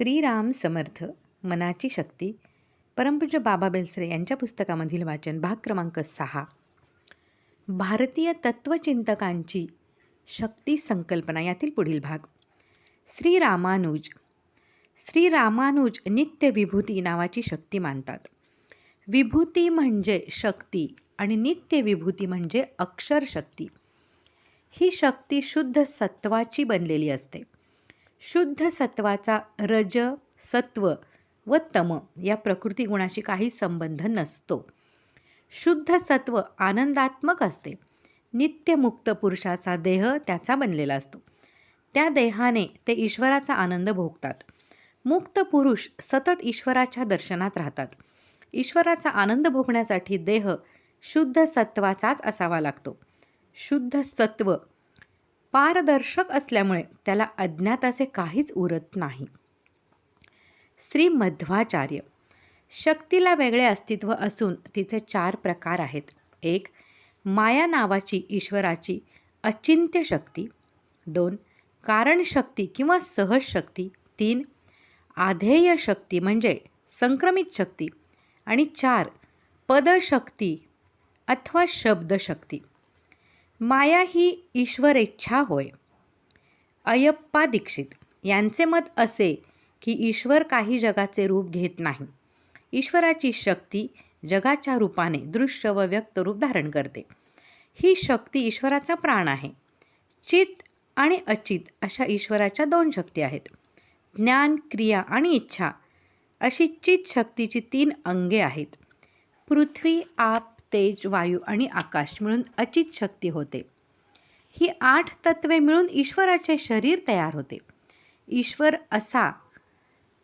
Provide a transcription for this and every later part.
श्रीराम समर्थ मनाची शक्ती परमपूज्य बाबा बेलसरे यांच्या पुस्तकामधील वाचन भाग क्रमांक सहा. भारतीय तत्त्वचिंतकांची शक्ती संकल्पना यातील पुढील भाग. श्री रामानुज श्री रामानुज नित्य विभूती नावाची शक्ती मानतात. विभूती म्हणजे शक्ती आणि नित्य विभूती म्हणजे अक्षर शक्ती. ही शक्ती शुद्ध सत्वाची बनलेली असते. शुद्ध सत्वाचा रज सत्व व तम या प्रकृती गुणाशी काही संबंध नसतो. शुद्ध सत्व आनंदात्मक असते. नित्यमुक्त पुरुषाचा देह त्याचा बनलेला असतो. त्या देहाने ते ईश्वराचा आनंद भोगतात. मुक्त पुरुष सतत ईश्वराच्या दर्शनात राहतात. ईश्वराचा आनंद भोगण्यासाठी देह शुद्ध सत्वाचाच असावा लागतो. शुद्ध सत्व पारदर्शक असल्यामुळे त्याला अज्ञात असे काहीच उरत नाही. श्री मध्वाचार्य. शक्तीला वेगळे अस्तित्व असून तिचे चार प्रकार आहेत. एक माया नावाची ईश्वराची अचिंत्य शक्ती. दोन कारणशक्ती किंवा सहज शक्ती. तीन आधेय शक्ती म्हणजे संक्रमित शक्ती. आणि चार पदशक्ती अथवा शब्दशक्ती. माया ही ईश्वरेच्छा होय. अयप्पा दीक्षित. यांचे मत असे की ईश्वर काही जगाचे रूप घेत नाही. ईश्वराची शक्ती जगाच्या रूपाने दृश्य व व्यक्त रूप धारण करते. ही शक्ती ईश्वराचा प्राण आहे. चित आणि अचित अशा ईश्वराच्या दोन शक्ती आहेत. ज्ञान क्रिया आणि इच्छा अशी चित शक्तीची तीन अंगे आहेत. पृथ्वी आप तेज वायू आणि आकाश मिळून अचित शक्ती होते. ही आठ तत्वे मिळून ईश्वराचे शरीर तयार होते. ईश्वर असा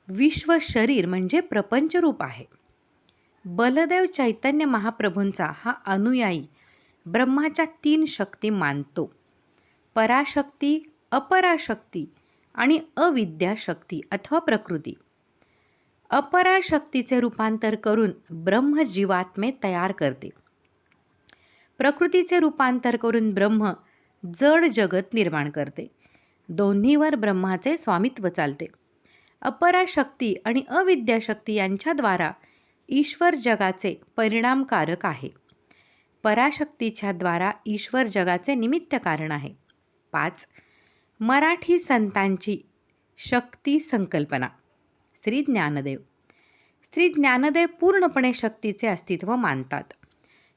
विश्व शरीर म्हणजे प्रपंचरूप आहे. बलदेव चैतन्य महाप्रभूंचा हा अनुयायी ब्रह्माच्या तीन शक्ती मानतो. पराशक्ती अपराशक्ती आणि अविद्याशक्ती अथवा प्रकृती. अपराशक्तीचे रूपांतर करून ब्रह्म जीवात्मे तयार करते. प्रकृतीचे रूपांतर करून ब्रह्म जड जगत निर्माण करते. दोन्हीवर ब्रह्माचे स्वामित्व चालते. अपराशक्ती आणि अविद्याशक्ती यांच्याद्वारा ईश्वर जगाचे परिणामकारक आहे. पराशक्तीच्या द्वारा ईश्वर जगाचे निमित्त कारण आहे. पाच मराठी संतांची शक्ती संकल्पना. श्री ज्ञानदेव. स्त्री ज्ञानदेव पूर्णपणे शक्तीचे अस्तित्व मानतात.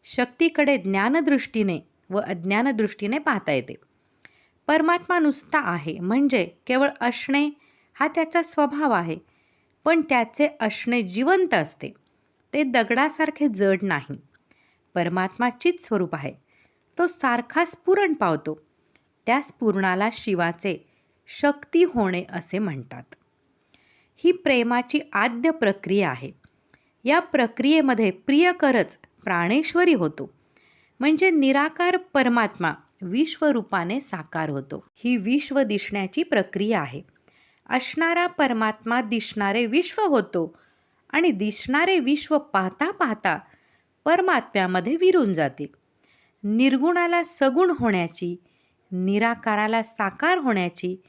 शक्तीकडे ज्ञानदृष्टीने व अज्ञानदृष्टीने पाहता येते. परमात्मा नुसता आहे म्हणजे केवळ असणे हा त्याचा स्वभाव आहे पण त्याचे असणे जिवंत असते. ते दगडासारखे जड नाही. परमात्मा चित स्वरूप आहे. तो सारखा स्फुरण पावतो. त्या स्फुरणाला शिवाचे शक्ती होणे असे म्हणतात. ही प्रेमाची आद्य प्रक्रिया आहे. या प्रक्रियेमध्ये प्रियकरच प्राणेश्वरी होतो. म्हणजे निराकार परमात्मा विश्वरूपाने साकार होतो. ही विश्व दिसण्याची प्रक्रिया आहे. असणारा परमात्मा दिसणारे विश्व होतो आणि दिसणारे विश्व पाहता पाहता परमात्म्यामध्ये विरून जाते. निर्गुणाला सगुण होण्याची निराकाराला साकार होण्याची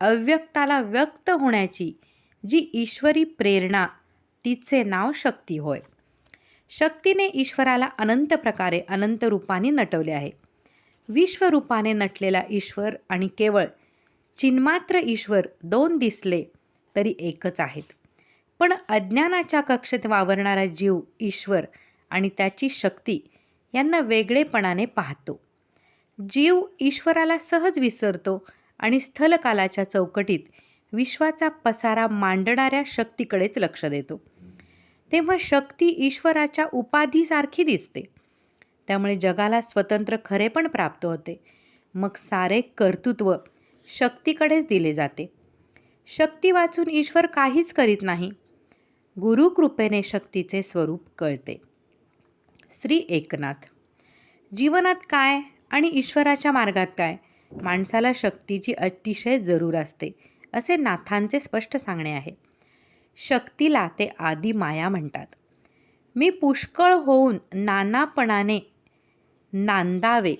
अव्यक्ताला व्यक्त होण्याची जी ईश्वरी प्रेरणा तिचे नाव शक्ती होय. शक्तीने ईश्वराला अनंत प्रकारे अनंत रूपाने नटवले आहे. विश्वरूपाने नटलेला ईश्वर आणि केवळ चिन्मात्र ईश्वर दोन दिसले तरी एकच आहेत. पण अज्ञानाच्या कक्षेत वावरणारा जीव ईश्वर आणि त्याची शक्ती यांना वेगळेपणाने पाहतो. जीव ईश्वराला सहज विसरतो आणि स्थलकालाच्या चौकटीत विश्वाचा पसारा मांडणाऱ्या शक्तीकडेच लक्ष देतो. तेव्हा शक्ती ईश्वराच्या उपाधीसारखी दिसते. त्यामुळे जगाला स्वतंत्र खरे पण प्राप्त होते. मग सारे कर्तृत्व शक्तीकडेच दिले जाते. शक्ती वाचून ईश्वर काहीच करीत नाही. गुरुकृपेने शक्तीचे स्वरूप कळते. श्री एकनाथ. जीवनात काय आणि ईश्वराच्या मार्गात काय? माणसाला शक्तीची अतिशय जरूर असते. असे नाथांचे स्पष्ट सांगणे आहे. शक्तीला ते आदी माया म्हणतात. मी पुष्कळ होऊन नानापणाने नांदावे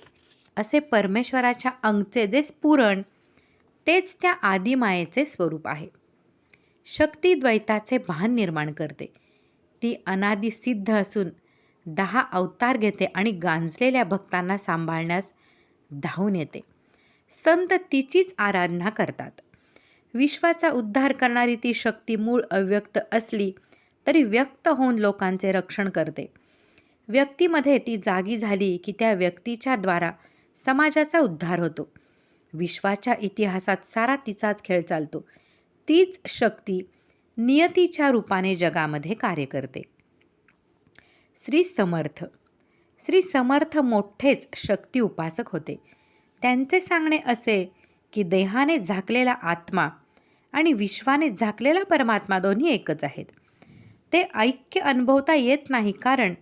असे परमेश्वराच्या अंगचे जे स्फुरण तेच त्या आदिमायेचे स्वरूप आहे. शक्तीद्वैताचे भान निर्माण करते. ती अनादिसिद्ध असून दहा अवतार घेते आणि गांजलेल्या भक्तांना सांभाळण्यास धावून येते. संत तिचीच आराधना करतात. विश्वाचा उद्धार करणारी ती शक्ती मूळ अव्यक्त असली तरी व्यक्त होऊन लोकांचे रक्षण करते. व्यक्तीमध्ये ती जागी झाली की त्या व्यक्तीच्या द्वारा समाजाचा उद्धार होतो. विश्वाच्या इतिहासात सारा तिचाच खेळ चालतो. तीच शक्ती नियतीच्या रूपाने जगामध्ये कार्य करते. श्री समर्थ. श्री समर्थ मोठेच शक्ती उपासक होते. त्यांचे सांगणे असे की देहाने झाकलेला आत्मा आणि विश्वाने झाकलेला परमात्मा दोन्ही एकच आहेत. ते ऐक्य अनुभवता येत नाही कारण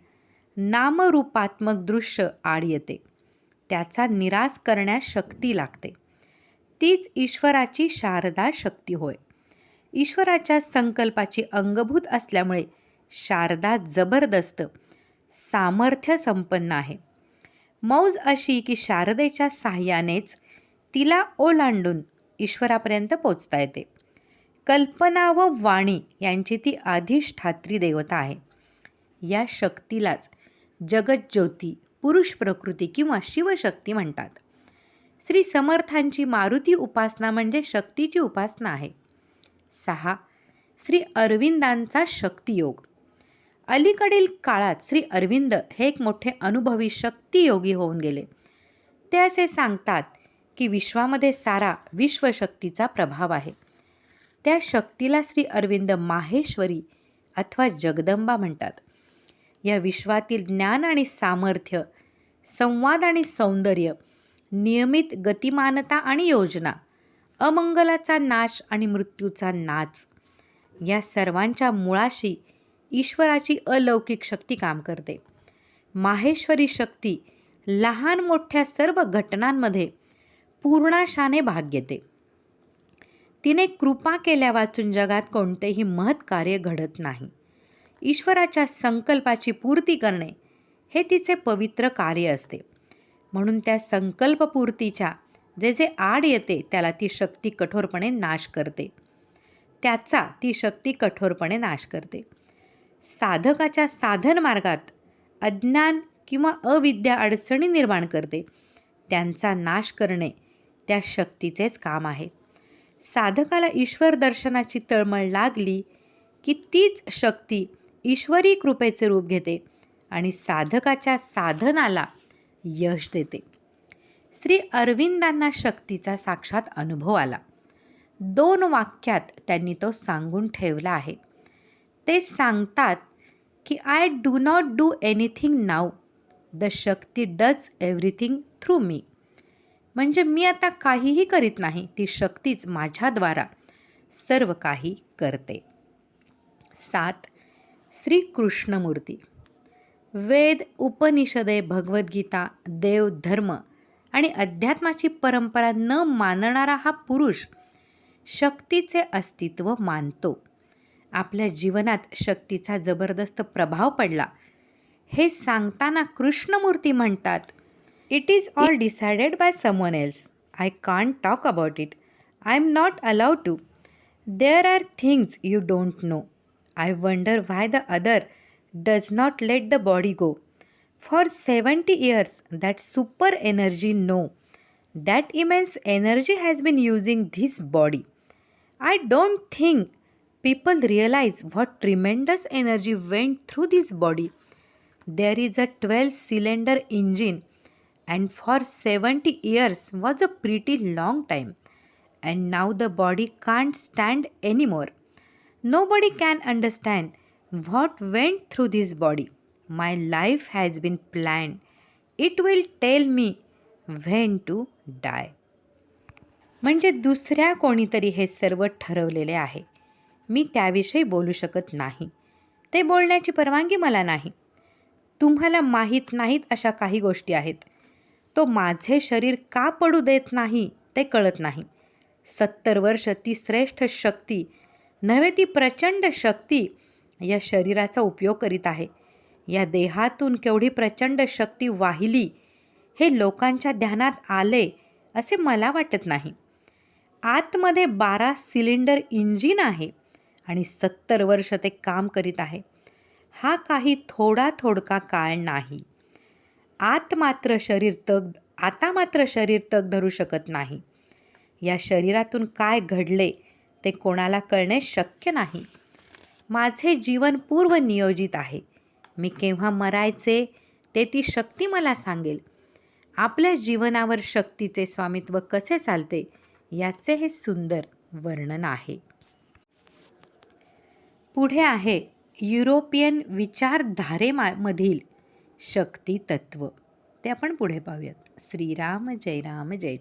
नामरूपात्मक दृश्य आड येते. त्याचा निराश करण्यास शक्ती लागते. तीच ईश्वराची शारदा शक्ती होय. ईश्वराच्या संकल्पाची अंगभूत असल्यामुळे शारदा जबरदस्त सामर्थ्य संपन्न आहे. मौज अशी की शारदेच्या साह्यानेच तिला ओलांडून ईश्वरापर्यंत पोचता येते. कल्पना व वाणी यांची ती अधिष्ठात्री देवता आहे. या शक्तीलाच जगज्योती पुरुष प्रकृती किंवा शिवशक्ती म्हणतात. श्री समर्थांची मारुती उपासना म्हणजे शक्तीची उपासना आहे. सहा श्री अरविंदांचा शक्तियोग. अलीकडील काळात श्री अरविंद हे एक मोठे अनुभवी शक्तियोगी होऊन गेले. ते असे सांगतात की विश्वामध्ये सारा विश्वशक्तीचा प्रभाव आहे. त्या शक्तीला श्री अरविंद माहेश्वरी अथवा जगदंबा म्हणतात. या विश्वातील ज्ञान आणि सामर्थ्य संवाद आणि सौंदर्य नियमित गतिमानता आणि योजना अमंगलाचा नाश आणि मृत्यूचा नाच या सर्वांच्या मुळाशी ईश्वराची अलौकिक शक्ती काम करते. माहेश्वरी शक्ती लहान मोठ्या सर्व घटनांमध्ये पूर्णाशाने भाग घेते. तिने कृपा केल्या वाचून जगात कोणतेही महत्कार्य घडत नाही. ईश्वराच्या संकल्पाची पूर्ती करणे हे तिचे पवित्र कार्य असते. म्हणून त्या संकल्पपूर्तीच्या जे जे आड येते त्याला ती शक्ती कठोरपणे नाश करते. त्याचा ती शक्ती कठोरपणे नाश करते. साधकाच्या साधन मार्गात अज्ञान किंवा अविद्या अडचणी निर्माण करते. त्यांचा नाश करणे त्या शक्तीचेच काम आहे. साधकाला ईश्वर दर्शनाची तळमळ लागली की तीच शक्ती ईश्वरी कृपेचे रूप घेते आणि साधकाच्या साधनाला यश देते. श्री अरविंदांना शक्तीचा साक्षात अनुभव आला. दोन वाक्यात त्यांनी तो सांगून ठेवला आहे. ते सांगतात की I do not do anything now the Shakti does everything through me म्हणजे मी आता काहीही करीत नाही ती शक्तीच माझ्याद्वारा सर्व काही करते. सात श्री कृष्णमूर्ती वेद उपनिषदे भगवद्गीता देव धर्म आणि अध्यात्माची परंपरा न मानणारा हा पुरुष शक्तीचे अस्तित्व मानतो. आपल्या जीवनात शक्तीचा जबरदस्त प्रभाव पडला. हे सांगताना कृष्णमूर्ती म्हणतात It is all decided by someone else. I can't talk about it. I'm not allowed to. There are things you don't know. I wonder why the other does not let the body go. For 70 years, that super energy no. That immense energy has been using this body. I don't think people realize what tremendous energy went through this body. There is a 12 cylinder engine and for 70 years was a pretty long time. And now the body can't stand anymore. Nobody can understand what went through this body. My life has been planned. It will tell me when to die. म्हणजे दुसऱ्या कोणीतरी हे सर्व ठरवलेले आहे मी त्याविषयी बोलू शकत नाही ते बोलण्याची परवानगी मला नाही तुम्हाला माहीत नाहीत अशा काही गोष्टी आहेत तो माझे शरीर का पडू देत नाही ते कळत नाही. सत्तर वर्ष ती श्रेष्ठ शक्ती नव्हे ती प्रचंड शक्ती या शरीराचा उपयोग करीत आहे. या देहातून केवढी प्रचंड शक्ती वाहिली हे लोकांच्या ध्यानात आले असे मला वाटत नाही. आतमध्ये बारा सिलेंडर इंजिन आहे आणि सत्तर वर्ष ते काम करीत आहे. हा काही थोडा थोडका काळ नाही. आत मात्र शरीर तग आता मात्र शरीर तग धरू शकत नाही. या शरीरातून काय घडले ते कोणाला कळणे शक्य नाही. माझे जीवन पूर्व नियोजित आहे. मी केव्हा मरायचे ते ती शक्ती मला सांगेल. आपल्या जीवनावर शक्तीचे स्वामित्व कसे चालते याचे हे सुंदर वर्णन आहे. पुढे आहे युरोपियन विचारधारेमधील शक्ती तत्व ते आपण पुढे पाहूयात. श्रीराम जय राम जय जय.